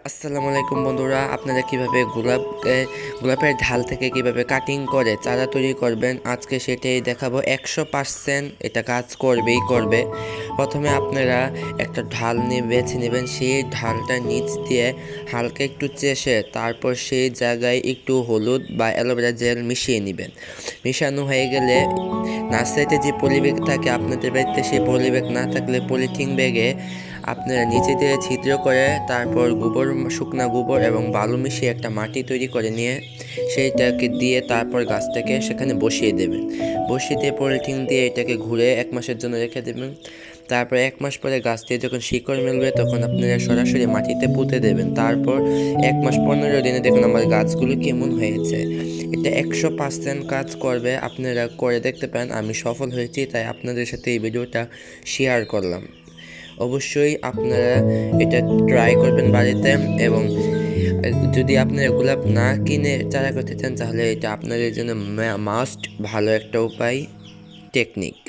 আসসালামু আলাইকুম বন্ধুরা, আপনারা কীভাবে গোলাপ গোলাপের ঢাল থেকে কীভাবে কাটিং করে, চারা তৈরি করবেন? আজকে সেটাই দেখাবো, একশো পার্সেন্ট এটা কাজ করবেই করবে। প্রথমে আপনারা একটা ঢাল নিয়ে বেছে নেবেন, সেই ঢালটা নিচ দিয়ে হালকা একটু চেষে, তারপর সেই জায়গায় একটু হলুদ বা অ্যালোভেরা জেল মিশিয়ে নেবেন। মিশানো হয়ে গেলে নার্সারিতে যে পলিব্যাগ থাকে আপনাদের বাড়িতে, সেই পলিব্যাগ না থাকলে পলিথিন ব্যাগে আপনারা নিচে দিয়ে ছিদ্র করে, তারপর গোবর, শুকনা গোবর এবং বালু মিশিয়ে একটা মাটি তৈরি করে নিয়ে সেইটাকে দিয়ে তারপর গাছটাকে সেখানে বসিয়ে দেবেন। বসিয়ে দিয়ে পলিথিন দিয়ে এটাকে ঘুরে এক মাসের জন্য রেখে দেবেন। তারপর এক মাস পরে গাছ দিয়ে যখন শিকড় মেলবে, তখন আপনারা সরাসরি মাটিতে পুঁতে দেবেন। তারপর এক মাস পনেরো দিনে দেখুন আমার গাছগুলো কেমন হয়েছে। এটা একশো পার্সেন্ট কাজ করবে, আপনারা করে দেখতে পারেন, আমি সফল হয়েছি, তাই আপনাদের সাথে এই ভিডিওটা শেয়ার করলাম। অবশ্যই আপনারা এটা ট্রাই করবেন বাড়িতে এবং যদি আপনারা গোলাপ না কিনে চারা করতে চান, তাহলে এটা আপনাদের জন্য মাস্ট ভালো একটা উপায় টেকনিক